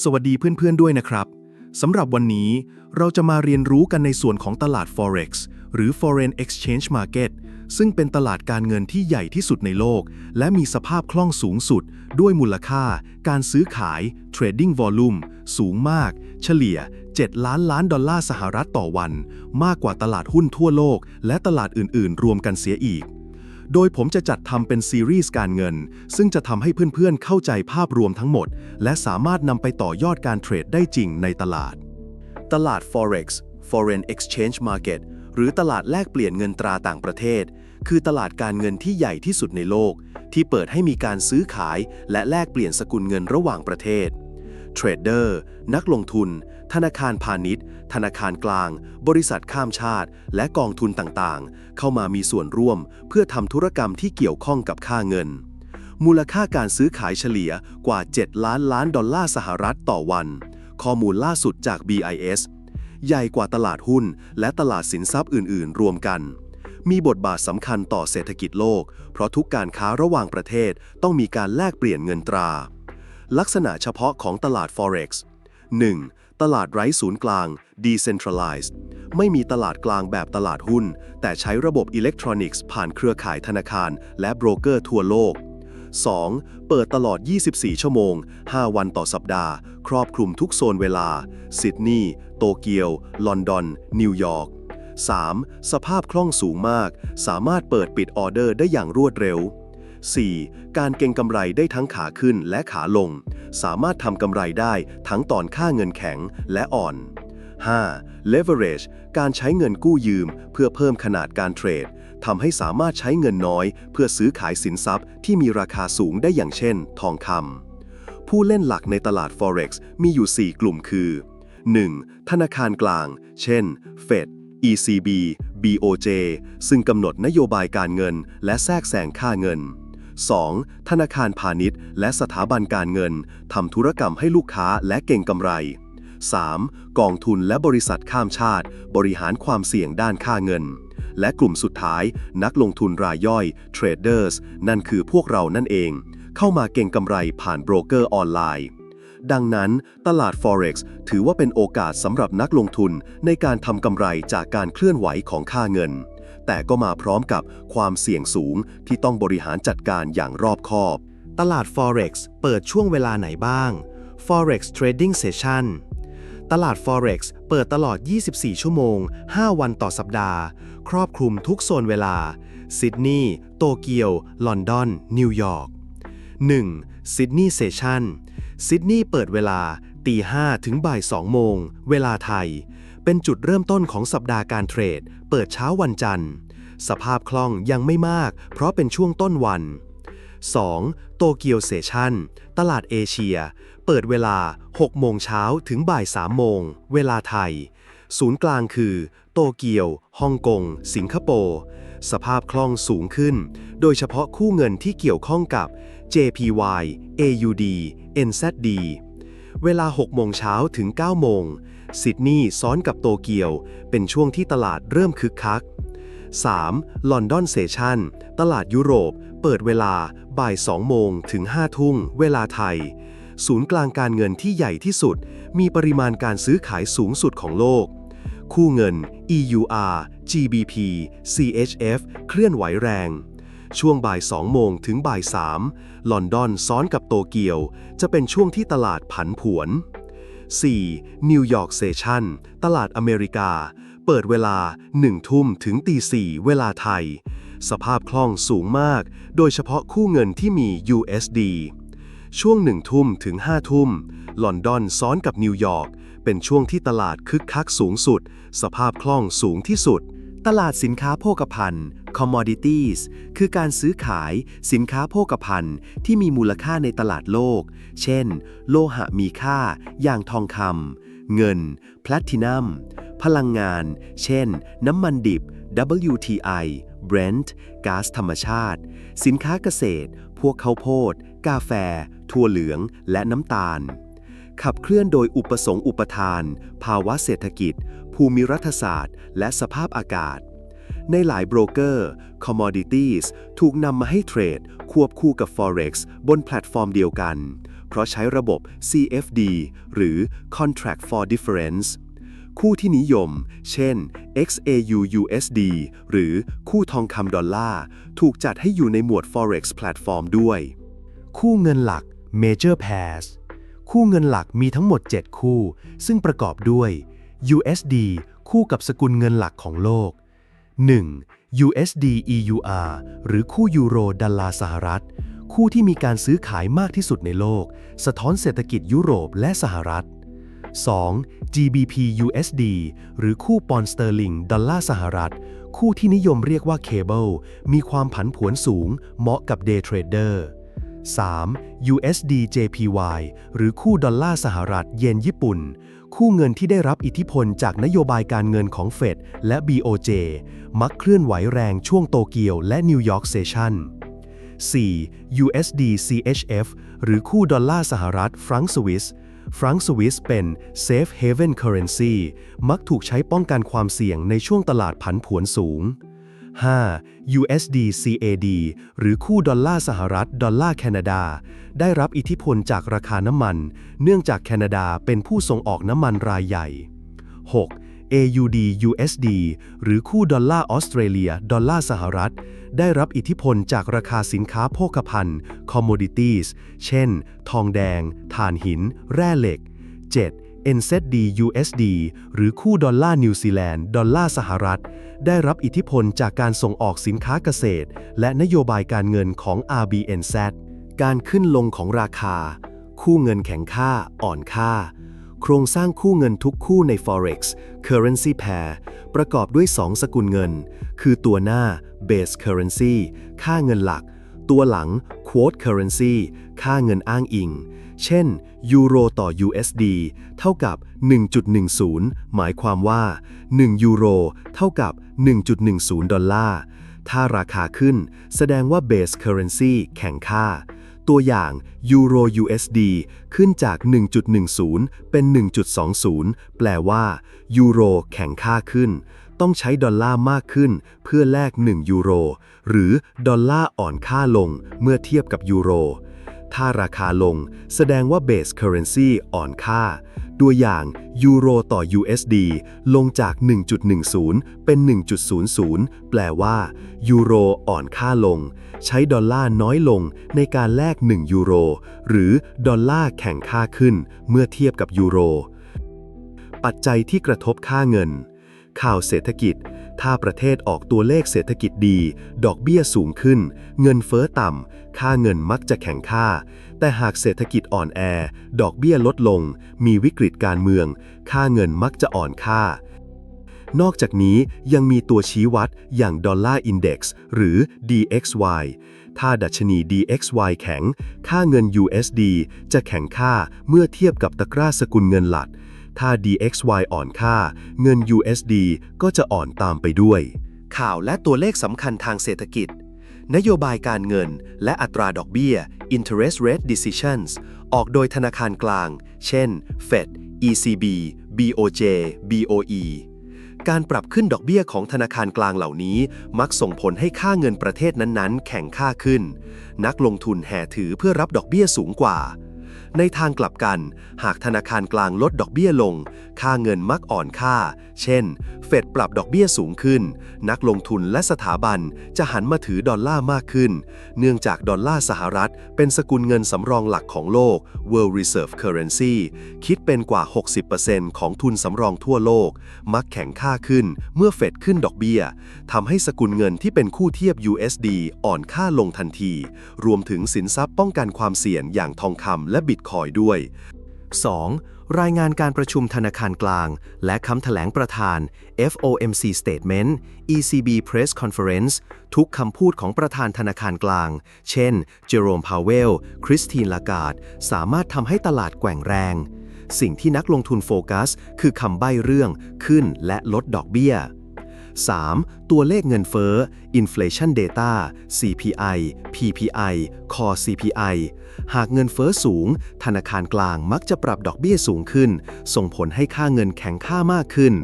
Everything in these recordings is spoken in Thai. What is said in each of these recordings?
สวัสดีเพื่อนๆด้วยนะครับ สำหรับวันนี้เราจะมาเรียนรู้กันในส่วนของตลาด Forex หรือ Foreign Exchange Market ซึ่งเป็นตลาดการเงินที่ใหญ่ที่สุดในโลก และมีสภาพคล่องสูงสุด ด้วยมูลค่า การซื้อขาย Trading Volume สูงมาก เฉลี่ย 7 ล้านล้านดอลลาร์สหรัฐต่อวัน มากกว่าตลาดหุ้นทั่วโลก และตลาดอื่นๆ รวมกันเสียอีก โดยผมจะจัดทำเป็นซีรีส์การเงิน ซึ่งจะทำให้เพื่อนๆเข้าใจภาพรวมทั้งหมด และสามารถนำไปต่อยอดการเทรดได้จริงในตลาด ตลาด Forex Foreign Exchange Market หรือตลาดแลกเปลี่ยนเงินตราต่างประเทศ คือตลาดการเงินที่ใหญ่ที่สุดในโลก ที่เปิดให้มีการซื้อขาย และแลกเปลี่ยนสกุลเงินระหว่างประเทศเทรดเดอร์นักลงทุน ธนาคารพาณิชย์ ธนาคารกลาง บริษัทข้ามชาติ และกองทุนต่างๆ เข้ามามีส่วนร่วม เพื่อทำธุรกรรมที่เกี่ยวข้องกับค่าเงิน มูลค่าการซื้อขายเฉลี่ยกว่า 7 ล้านล้านดอลลาร์สหรัฐต่อวัน ข้อมูลล่าสุดจาก BIS ใหญ่กว่าตลาดหุ้น และตลาดสินทรัพย์อื่น ๆ รวมกัน มีบทบาทสำคัญต่อเศรษฐกิจโลก เพราะทุกการค้าระหว่างประเทศต้องมีการแลกเปลี่ยนเงินตรา ลักษณะเฉพาะของตลาด Forex 1. ตลาดไร้ศูนย์กลาง decentralized ไม่มีตลาดกลางแบบตลาดหุ้น แต่ใช้ระบบอิเล็กทรอนิกส์ผ่านเครือข่ายธนาคาร และโบรกเกอร์ทั่วโลก 2. เปิดตลอด 24 ชั่วโมง 5 วันต่อสัปดาห์ ครอบคลุมทุกโซนเวลา ซิดนีย์ โตเกียว ลอนดอน นิวยอร์ก 3. สภาพคล่องสูงมาก สามารถเปิดปิดออเดอร์ได้อย่างรวดเร็ว 4. การเก็งกำไรได้ทั้งขาขึ้นและขาลง สามารถทำกำไรได้ทั้งตอนค่าเงินแข็งและอ่อน 5. leverage การใช้เงินกู้ยืมเพื่อเพิ่มขนาดการเทรดทำให้สามารถใช้เงินน้อย เพื่อซื้อขายสินทรัพย์ที่มีราคาสูงได้อย่างเช่น ทองคำผู้เล่นหลักในตลาด Forex มีอยู่ 4 กลุ่มคือ 1. ธนาคารกลาง เช่น Fed ECB BOJ ซึ่งกำหนดนโยบายการเงินและแทรกแซงค่าเงิน 2. ธนาคารพาณิชย์ และสถาบันการเงินทำธุรกรรมให้ลูกค้าและเก่งกำไร 3. กองทุนและบริษัทข้ามชาติ บริหารความเสี่ยงด้านค่าเงิน และกลุ่มสุดท้าย นักลงทุนรายย่อย Traders นั่นคือพวกเรานั่นเอง เข้ามาเก่งกำไรผ่านโบรกเกอร์ออนไลน์ ดังนั้น ตลาด Forex ถือว่าเป็นโอกาสสำหรับนักลงทุนในการทำกำไรจากการเคลื่อนไหวของค่าเงิน แต่ก็มาพร้อมกับความเสี่ยงสูงที่ต้องบริหารจัดการอย่างรอบคอบ ตลาด Forex เปิดช่วงเวลาไหนบ้าง Forex Trading Session ตลาด Forex เปิดตลอด 24 ชั่วโมง 5 วันต่อสัปดาห์ ครอบคลุมทุกโซนเวลา ซิดนีย์ โตเกียว ลอนดอน นิวยอร์ก 1. ซิดนีย์เซสชันซิดนีย์เปิดเวลาตี5ถึงบ่าย2โมง เวลาไทย เป็นจุดเริ่มต้นของสัปดาห์การเทรด เปิดเช้าวันจันทร์ สภาพคล่องยังไม่มาก เพราะเป็นช่วงต้นวัน 2. โตเกียวเซชันตลาดเอเชีย เปิดเวลา 6 โมงเช้าถึงบ่าย 3 โมง เวลาไทย ศูนย์กลางคือ โตเกียว ฮ่องกง สิงคโปร์ สภาพคล่องสูงขึ้น โดยเฉพาะคู่เงินที่เกี่ยวข้องกับ JPY AUD NZD เวลา 6 โมงเช้าถึง 9 โมง ซิดนีย์ซ้อนกับโตเกียว เป็นช่วงที่ตลาดเริ่มคึกคัก 3. ลอนดอนเซชันตลาดยุโรป เปิดเวลาบ่าย 2 โมงถึง 5 ทุ่ง เวลาไทย ศูนย์กลางการเงินที่ใหญ่ที่สุด มีปริมาณการซื้อขายสูงสุดของโลก คู่เงิน EUR GBP CHF เคลื่อนไหวแรง ช่วงบ่าย 2 โมงถึงบ่าย 3 ลอนดอนซ้อนกับโตเกียว จะเป็นช่วงที่ตลาดผันผวน 4. นิวยอร์กเซชันตลาดอเมริกา เปิดเวลา 1 ทุ่มถึงตี4เวลาไทย สภาพคล่องสูงมาก โดยเฉพาะคู่เงินที่มี USD ช่วง 1 ทุ่มถึง 5 ทุ่ม ลอนดอนซ้อนกับนิวยอร์ก เป็นช่วงที่ตลาดคึกคักสูงสุด สภาพคล่องสูงที่สุด ตลาดสินค้าโภคภัณฑ์ commodities คือการซื้อขายสินค้าโภคภัณฑ์ที่มีมูลค่าในตลาดโลก เช่น โลหะมีค่า อย่างทองคำเงิน แพลตินัม พลังงาน เช่น น้ำมันดิบ WTI Brent ก๊าซธรรมชาติ สินค้าเกษตร พวกข้าวโพด กาแฟ ถั่วเหลือง และน้ำตาล ขับเคลื่อนโดยอุปสงค์อุปทาน ภาวะเศรษฐกิจ ภูมิรัฐศาสตร์ และสภาพอากาศ ในหลายโบรกเกอร์ commodities ถูกนำมาให้เทรด ควบคู่กับ forex บนแพลตฟอร์มเดียวกัน เพราะใช้ระบบ CFD หรือ Contract for Difference คู่ที่นิยม เช่น XAU USD หรือคู่ทองคำดอลลาร์ ถูกจัดให้อยู่ในหมวด Forex Platform ด้วย คู่เงินหลัก Major Pairs คู่เงินหลักมีทั้งหมด 7 คู่ ซึ่งประกอบด้วย USD คู่กับสกุลเงินหลักของโลก 1. USD EUR หรือคู่ยูโรดอลลาร์สหรัฐ คู่ที่มีการซื้อขายมากที่สุดในโลก สะท้อนเศรษฐกิจยุโรปและสหรัฐ 2. GBP USD หรือคู่ปอนด์สเตอร์ลิงดอลลาร์สหรัฐ คู่ที่นิยมเรียกว่าเคเบิลมีความผันผวนสูง เหมาะกับเดย์เทรดเดอร์ 3. USD JPY หรือคู่ดอลลาร์สหรัฐเยนญี่ปุ่น คู่เงินที่ได้รับอิทธิพลจากนโยบายการเงินของเฟดและ BOJ มักเคลื่อนไหวแรงช่วงโตเกียวและนิวยอร์กเซชัน 4. USD CHF หรือคู่ดอลลาร์สหรัฐฟรังก์สวิสฟรังก์สวิสเป็น Safe Haven Currency มักถูกใช้ป้องกันความเสี่ยงในช่วงตลาดผันผวนสูง 5. USD CAD หรือคู่ดอลลาร์สหรัฐ ดอลลาร์แคนาดา ได้รับอิทธิพลจากราคาน้ำมัน เนื่องจากแคนาดาเป็นผู้ส่งออกน้ำมันรายใหญ่ 6. AUD USD หรือคู่ดอลลาร์ออสเตรเลีย ดอลลาร์สหรัฐ ได้รับอิทธิพลจากราคาสินค้าโภคภัณฑ์ commodities เช่น ทองแดง ถ่านหิน แร่เหล็ก 7. NZD USD หรือคู่ดอลลาร์นิวซีแลนด์ดอลลาร์สหรัฐ ได้รับอิทธิพลจากการส่งออกสินค้าเกษตร และนโยบายการเงินของ RBNZ การขึ้นลงของราคา คู่เงินแข็งค่า อ่อนค่า โครงสร้างคู่เงินทุกคู่ใน Forex Currency Pair ประกอบด้วย 2 สกุลเงิน คือตัวหน้า Base Currency ค่าเงินหลัก ตัวหลัง Quote Currency ค่าเงินอ้างอิง เช่นยูโรต่อ USD เท่ากับ 1.10 หมายความว่า 1 ยูโรเท่ากับ 1.10 ดอลลาร์ ถ้าราคาขึ้นแสดงว่า Base Currency แข็งค่า ตัวอย่างยูโร USD ขึ้นจาก 1.10 เป็น 1.20 แปลว่ายูโรแข็งค่าขึ้น ต้องใช้ดอลลาร์มากขึ้นเพื่อแลก 1 ยูโร หรือดอลลาร์อ่อนค่าลงเมื่อเทียบกับยูโร ถ้าราคาลง แสดงว่า Base Currency อ่อนค่า ตัวอย่างยูโรต่อ USD ลงจาก 1.10 เป็น 1.00 แปลว่ายูโรอ่อนค่าลง ใช้ดอลลาร์น้อยลงในการแลก 1 ยูโร หรือดอลลาร์แข่งค่าขึ้นเมื่อเทียบกับยูโร ปัจจัยที่กระทบค่าเงิน ข่าวเศรษฐกิจ ถ้าประเทศออกตัวเลขเศรษฐกิจดี ดอกเบี้ยสูงขึ้น เงินเฟ้อต่ำ ค่าเงินมักจะแข็งค่า แต่หากเศรษฐกิจอ่อนแอ ดอกเบี้ยลดลง มีวิกฤตการเมือง ค่าเงินมักจะอ่อนค่านอกจากนี้ยังมีตัวชี้วัดอย่างดอลลาร์อินเด็กซ์หรือ DXY ถ้าดัชนี DXY แข็ง ค่าเงิน USD จะแข็งค่าเมื่อเทียบกับตะกร้าสกุลเงินหลัก ถ้า DXY อ่อนค่า เงิน USD ก็จะอ่อนตามไปด้วย ข่าวและตัวเลขสำคัญทางเศรษฐกิจ นโยบายการเงินและอัตราดอกเบี้ย interest rate decisions ออกโดยธนาคารกลาง เช่น Fed ECB BOJ BOE การปรับขึ้นดอกเบี้ยของธนาคารกลางเหล่านี้ มักส่งผลให้ค่าเงินประเทศนั้นๆ แข็งค่าขึ้น นักลงทุนแห่ถือเพื่อรับดอกเบี้ยสูงกว่า ในทางกลับกัน หากธนาคารกลางลดดอกเบี้ยลง ค่าเงินมักอ่อนค่า เช่น เฟดปรับดอกเบี้ยสูงขึ้น นักลงทุนและสถาบันจะหันมาถือดอลลาร์มากขึ้น เนื่องจากดอลลาร์สหรัฐ เป็นสกุลเงินสำรองหลักของโลก World Reserve Currency คิดเป็นกว่า 60%ของทุนสำรองทั่วโลก มักแข็งค่าขึ้นเมื่อเฟดขึ้นดอกเบี้ยทำให้สกุลเงินที่เป็นคู่เทียบ USD อ่อนค่าลงทันที รวมถึงสินทรัพย์ป้องกันความเสี่ยงอย่างทองคำและบิตคอยด้วย 2. รายงานการประชุมธนาคารกลาง และคำแถลงประธาน FOMC Statement ECB Press Conference ทุกคำพูดของประธานธนาคารกลาง เช่น เจอโรม พาวเวล คริสตินลากาดสามารถทำให้ตลาดแกว่งแรง สิ่งที่นักลงทุนโฟกัส คือคำใบ้เรื่องขึ้นและลดดอกเบี้ย 3. ตัวเลขเงินเฟ้อ Inflation Data CPI PPI Core CPI หากเงินเฟ้อสูง ธนาคารกลางมักจะปรับดอกเบี้ยสูงขึ้น ส่งผลให้ค่าเงินแข็งค่ามากขึ้น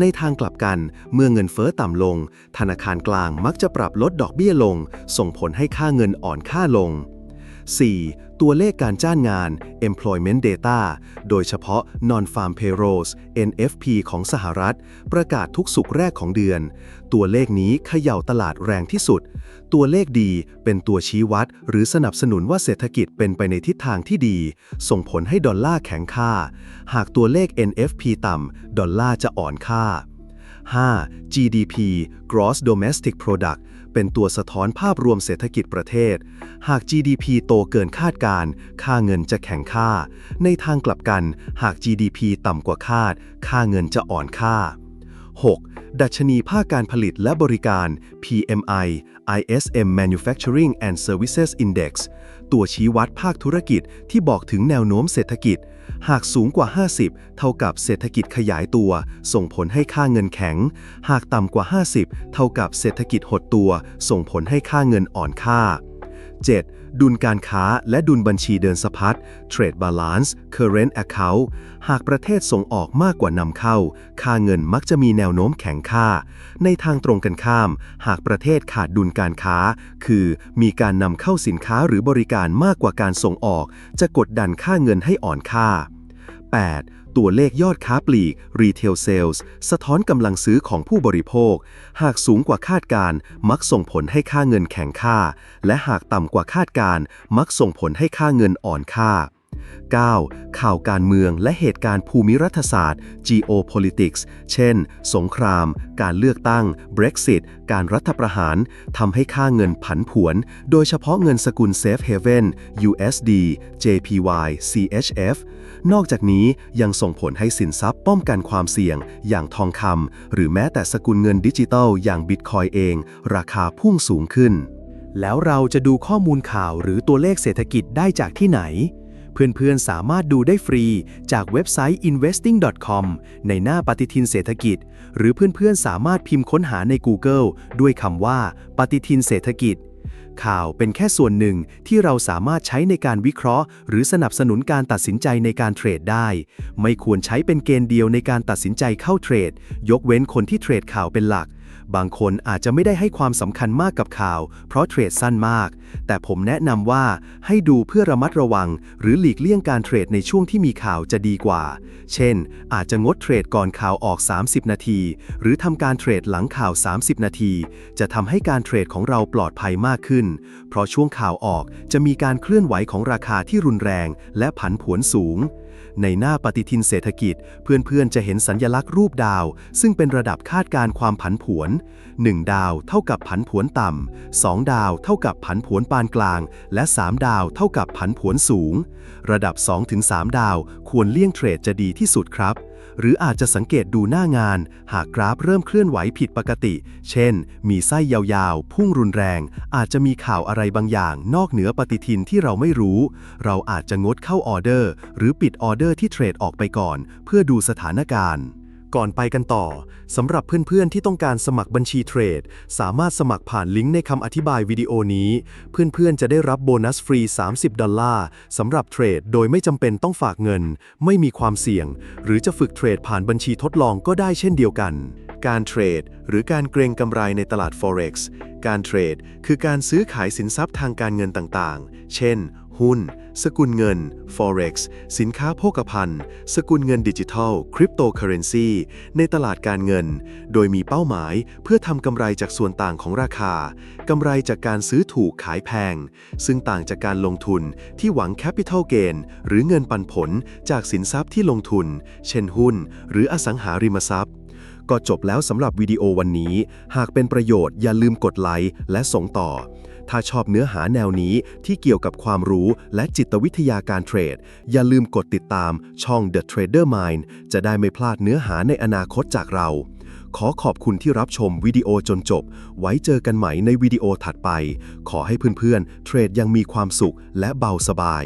ในทางกลับกัน เมื่อเงินเฟ้อต่ำลง ธนาคารกลางมักจะปรับลดดอกเบี้ยลง ส่งผลให้ค่าเงินอ่อนค่าลง 4. ตัวเลขการจ้างงาน employment data โดยเฉพาะ non-farm payrolls NFP ของสหรัฐ ประกาศทุกสุกแรกของเดือน ตัวเลขนี้เขย่าตลาดแรงที่สุด ตัวเลขดีเป็นตัวชี้วัด หรือสนับสนุนว่าเศรษฐกิจเป็นไปในทิศทางที่ดี ส่งผลให้ดอลลาร์แข็งค่า หากตัวเลข NFP ต่ำ ดอลลาร์จะอ่อนค่า 5. GDP Gross Domestic Product เป็นตัวสะท้อนภาพรวมเศรษฐกิจประเทศ หาก GDP โตเกินคาดการ์ค่าเงินจะแข็งค่า ในทางกลับกัน หาก GDP ต่ำกว่าคาด ค่าเงินจะอ่อนค่า 6. ดัชนีภาคการผลิตและบริการ PMI ISM Manufacturing and Services Index ตัวชี้วัดภาคธุรกิจที่บอกถึงแนวโน้มเศรษฐกิจ หากสูงกว่า 50 เท่ากับเศรษฐกิจขยายตัว ส่งผลให้ค่าเงินแข็ง หากต่ำกว่า 50 เท่ากับเศรษฐกิจหดตัว ส่งผลให้ค่าเงินอ่อนค่า 7. ดุลการค้าและดุลบัญชีเดินสะพัด Trade Balance Current Account หากประเทศส่งออกมากกว่านำเข้า ค่าเงินมักจะมีแนวโน้มแข็งค่า ในทางตรงกันข้าม หากประเทศขาดดุลการค้า คือมีการนำเข้าสินค้าหรือบริการมากกว่าการส่งออก จะกดดันค่าเงินให้อ่อนค่า 8. ตัวเลขยอดค้าปลีก Retail Sales สะท้อนกำลังซื้อของผู้บริโภค หากสูงกว่าคาดการณ์มักส่งผลให้ค่าเงินแข็งค่า และหากต่ำกว่าคาดการณ์มักส่งผลให้ค่าเงินอ่อนค่า 9. ข่าวการเมืองและเหตุการณ์ภูมิรัฐศาสตร์ geopolitics เช่น สงคราม การเลือกตั้ง Brexit การรัฐประหาร ทำให้ค่าเงินผันผวน โดยเฉพาะเงินสกุล Safe Haven USD JPY CHF นอกจากนี้ยังส่งผลให้สินทรัพย์ป้องกันความเสี่ยง อย่างทองคำหรือแม้แต่สกุลเงินดิจิทัล อย่างบิตคอยเอง ราคาพุ่งสูงขึ้น แล้วเราจะดูข้อมูลข่าวหรือตัวเลขเศรษฐกิจได้จากที่ไหน เพื่อนๆสามารถดูได้ฟรีจากเว็บไซต์ investing.com ในหน้าปฏิทินเศรษฐกิจ หรือเพื่อนๆสามารถพิมพ์ค้นหาใน Google ด้วยคำว่า ปฏิทินเศรษฐกิจ ข่าวเป็นแค่ส่วนหนึ่งที่เราสามารถใช้ในการวิเคราะห์ หรือสนับสนุนการตัดสินใจในการเทรดได้ ไม่ควรใช้เป็นเกณฑ์เดียวในการตัดสินใจเข้าเทรด ยกเว้นคนที่เทรดข่าวเป็นหลัก บางคนอาจจะไม่ได้ให้ความสำคัญมากกับข่าว เพราะเทรดสั้นมาก แต่ผมแนะนำว่าให้ดูเพื่อระมัดระวัง หรือหลีกเลี่ยงการเทรดในช่วงที่มีข่าวจะดีกว่า เช่น อาจจะงดเทรดก่อนข่าวออก 30 นาที หรือทำการเทรดหลังข่าว 30 นาที จะทำให้การเทรดของเราปลอดภัยมากขึ้น เพราะช่วงข่าวออกจะมีการเคลื่อนไหวของราคาที่รุนแรง และผันผวนสูง ในหน้าปฏิทินเศรษฐกิจ เพื่อนๆจะเห็นสัญลักษณ์รูปดาว ซึ่งเป็นระดับคาดการความผันผวน 1 ดาวเท่ากับผันผวนต่ำ 2 ดาวเท่ากับผันผวนปานกลาง และ 3 ดาวเท่ากับผันผวนสูง ระดับ 2-3 ดาวควรเลี่ยงเทรดจะดีที่สุดครับ หรืออาจจะสังเกตดูหน้างาน หากกราฟเริ่มเคลื่อนไหวผิดปกติ เช่น มีไส้ยาวๆ พุ่งรุนแรง อาจจะมีข่าวอะไรบางอย่าง นอกเหนือปฏิทินที่เราไม่รู้ เราอาจจะงดเข้าออเดอร์ หรือปิดออเดอร์ที่เทรดออกไปก่อน เพื่อดูสถานการณ์ ก่อนไปกันต่อสำหรับเพื่อนๆที่ต้องการสมัครบัญชีเทรด สามารถสมัครผ่านลิงก์ในคำอธิบายวิดีโอนี้ เพื่อนๆจะได้รับโบนัสฟรี 30 ดอลลาร์สำหรับเทรดโดยไม่จำเป็นต้องฝากเงิน ไม่มีความเสี่ยง หรือจะฝึกเทรดผ่านบัญชีทดลองก็ได้เช่นเดียวกัน การเทรด หรือการเกรงกำไรในตลาด Forex การเทรด คือการซื้อขายสินทรัพย์ทางการเงินต่างๆ เช่น หุ้น สกุลเงิน Forex สินค้าโภคภัณฑ์ สกุลเงินดิจิทัลคริปโตเคอเรนซีในตลาดการเงิน โดยมีเป้าหมายเพื่อทำกำไรจากส่วนต่างของราคากำไรจากการซื้อถูกขายแพง ซึ่งต่างจากการลงทุนที่หวัง Capital Gain หรือเงินปันผลจากสินทรัพย์ที่ลงทุน เช่นหุ้น หรืออสังหาริมทรัพย์ก็จบแล้วสำหรับวิดีโอวันนี้ หากเป็นประโยชน์อย่าลืมกดไลค์และส่งต่อ ถ้าชอบเนื้อหาแนวนี้ที่เกี่ยวกับความรู้และจิตวิทยาการเทรด อย่าลืมกดติดตามช่อง The Trader Mind จะได้ไม่พลาดเนื้อหาในอนาคตจากเรา ขอขอบคุณที่รับชมวิดีโอจนจบ ไว้เจอกันใหม่ในวิดีโอถัดไป ขอให้เพื่อนๆเทรดยังมีความสุขและเบาสบาย